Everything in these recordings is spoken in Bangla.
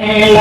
Hey.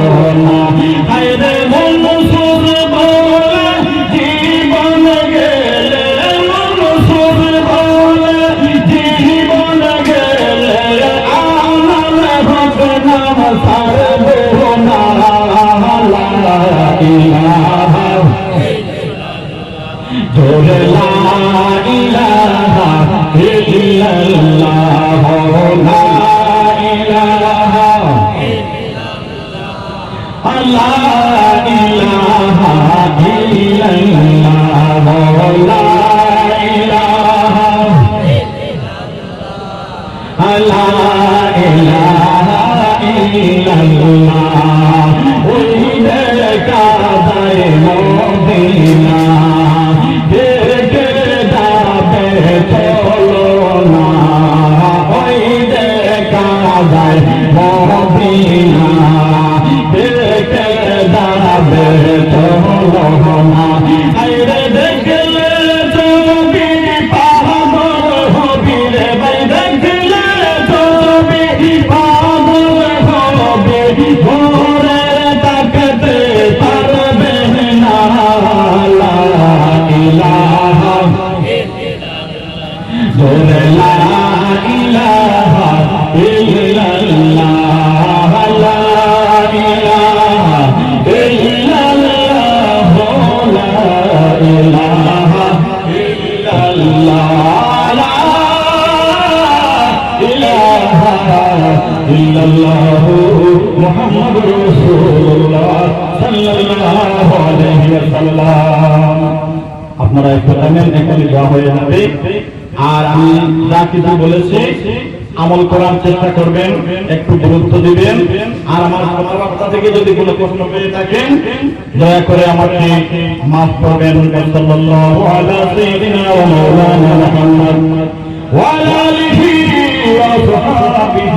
Allah. আল্লাহ আপনারা এখানে যা হয়ে যাবে। আর আমি যা কিছু বলেছি, আমল করার চেষ্টা করবেন, একটু গুরুত্ব দিবেন। আর আমার কথাবার্তা থেকে যদি কোনো প্রশ্ন পেয়ে থাকেন, দয়া করে আমাকে মাফ করবেন, সাল্লাল্লাহু ওয়া ওয়া আলিহি ওয়া সাহবিহি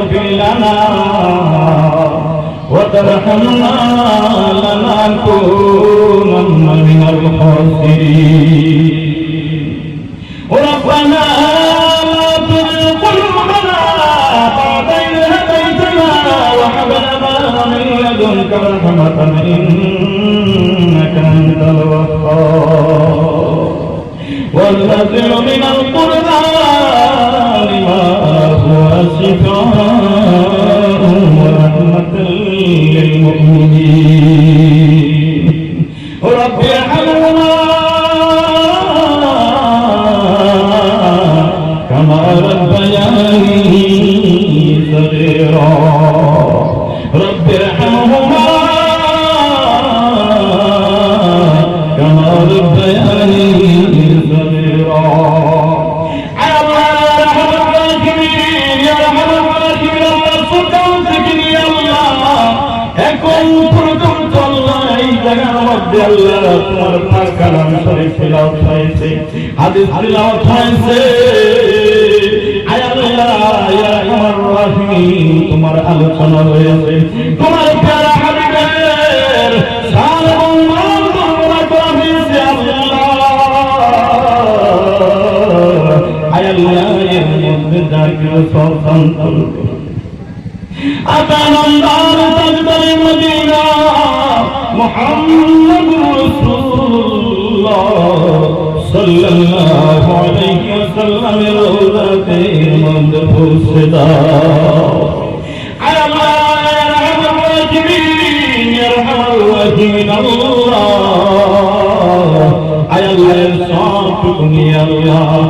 تغفر لنا وترحمنا لنكونن من الخاسرين ربنا لا تزغ قلوبنا بعد إذ هديتنا وهب لنا من لدنك رحمة إنك শরীফ তিলাওয়াত হয়েছে, হাদিস তিলাওয়াত হয়েছে। আল্লাহ ইয়া আমার রাহিম, তোমার আলোচনা হয়েছে। তোমার প্যারা হাবিবের আল্লাহ। এর মধ্যে যা সব أبا الله تقبل المدينة محمد رسول الله صلى الله عليه وسلم روضته منذ فسدا على ما يرحم الراجمين يرحم الراجمين الله على الله ينصركم يا الله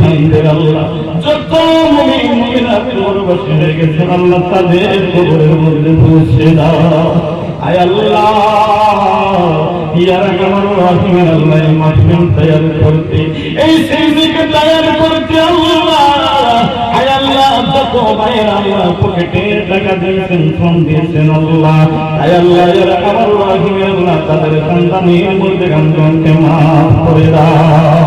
খান্দের আল্লাহ যত মুমিন মুমিনাত কবরবাসী হয়ে গেছেন আল্লাহ তাদের কবরের মধ্যে পৌঁছে দাও। আয় আল্লাহ, ইয়ার আমার রাহিমের আল্লাহ, এই মাহফিল তৈরি করতে, এই সিলদিকে তৈরি করতে আল্লাহ। আয় তাদের সন্তানের মধ্যে গানকে মাফ করে দাও।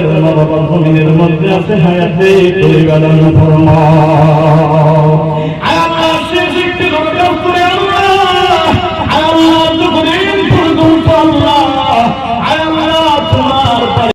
আমাদের মরবর ভূমির মধ্যে আছে হায়াতে পরিবারের ফরমা